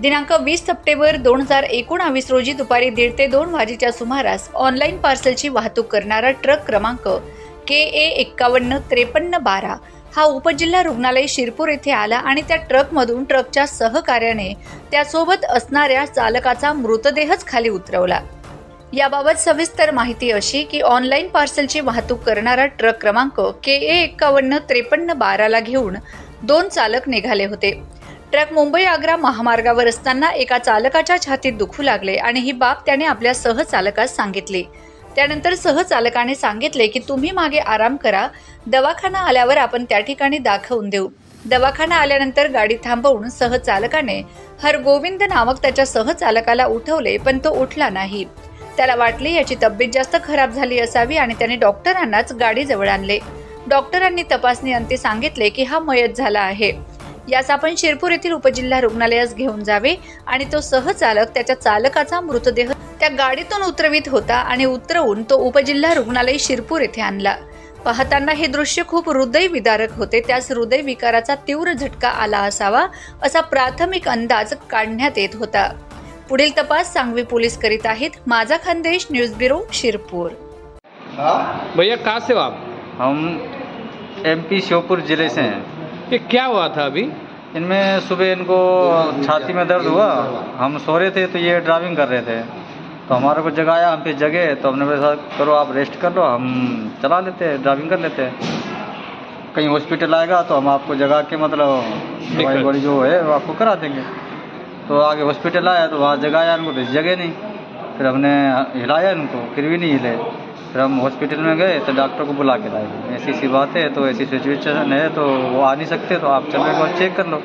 दिनांक वीस सप्टेंबर दोन हजार एकोणावीस रोजी दुपारी दीड ते दोन वाजेच्या सुमारास ऑनलाईन पार्सलची वाहतूक करणारा ट्रक क्रमांक के ए एक्कावन्न त्रेपन्न बारा हा उपजिल्हा रुग्णालय शिरपूर येथे आला आणि त्या ट्रकमधून ट्रकच्या सहकार्याने त्यासोबत असणाऱ्या चालकाचा मृतदेहच खाली उतरवला. याबाबत सविस्तर माहिती अशी की ऑनलाईन पार्सलची वाहतूक करणारा ट्रक क्रमांक के ए एक्कावन्न त्रेपन्न बाराला घेऊन दोन चालक निघाले होते. ट्रक मुंबई आग्रा महामार्गावर असताना एका चालकाच्या छातीत दुखू लागले आणि ही बाब त्याने आपल्या सहचालकास सांगितली. त्यानंतर सहचालकाने सांगितले की तुम्ही मागे आराम करा. दवाखाना आल्यावर आपण त्या ठिकाणी दाखवून देऊ. दवाखाना आल्यानंतर गाडी थांबवून सहचालकाने हरगोविंद नामक त्याच्या सहचालकाला उठवले पण तो उठला नाही. त्याला वाटले याची तब्येत जास्त खराब झाली असावी आणि त्याने डॉक्टरांनाच गाडीजवळ आणले. डॉक्टरांनी तपासणी अंती सांगितले की हा मयत झाला आहे. यास आपण शिरपूर येथील उपजिल्हा रुग्णालयास घेऊन जावे आणि तो सहचालक त्याच्या चालकाचा मृतदेह त्या गाडीतून उतरवित होता आणि उतरवून तो उपजिल्हा रुग्णालय शिरपूर येथे आणला. पाहताना हे दृश्य खूप हृदयविदारक होते. त्यास हृदय विकाराचा तीव्र झटका आला असावा असा प्राथमिक अंदाज काढण्यात येत होता. पुढील तपास सांगवी पोलीस करीत आहेत. माझा खानदेश न्यूज ब्युरो शिरपूर. भैया कहाँ से हो आप? हम एमपी श्योपुर ज़िले से हैं। ये क्या हुआ था अभी? इनमें सुबह इनको छाती में दर्द हुआ। हम सो रहे थे तो ये ड्राइविंग कर रहे थे। तो हमारे को जगाया हम फिर जगे तो हमने बोला करो आप रेस्ट कर लो हम चला लेते हैं ड्राइविंग कर लेते हैं। कहीं हॉस्पिटल आएगा तो हम आपको जगा के मतलब दवाई बड़ी जो है वो आपको करा देंगे। तो आगे हॉस्पिटल आया तो वहाँ जगाया इनको तो जगे नहीं। फिर हमने हिलाया इनको फिर भी नहीं हिले। फिर हम हॉस्पिटल में गए तो डॉक्टर को बुला के लाए। ऐसी सी बात है तो ऐसी सिचुएशन है तो वो आ नहीं सकते तो आप चलो एक बार चेक कर लो।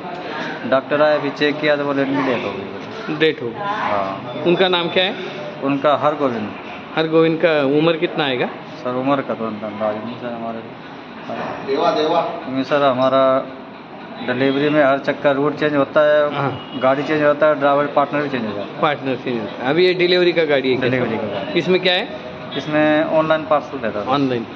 डॉक्टर आए अभी चेक किया तो बोले इनकी डेथ हो गई। बोले। डेट हो हाँ। उनका नाम क्या है? उनका हर गोविंद हर गोविंद का उम्र कितना आएगा? सर उम्र का तो उनका अंदाज नहीं सर हमारे देवा देवा। सर हमारा डिलीवरी में हर चक्कर रूट चेंज होता है हाँ। गाड़ी चेंज होता है ड्राइवर पार्टनर भी चेंज हो जाता पार्टनर से अभी ये डिलीवरी का गाड़ी है है डिलीवरी का इसमें क्या है? इसमें ऑनलाइन पार्सल देता था। ऑनलाइन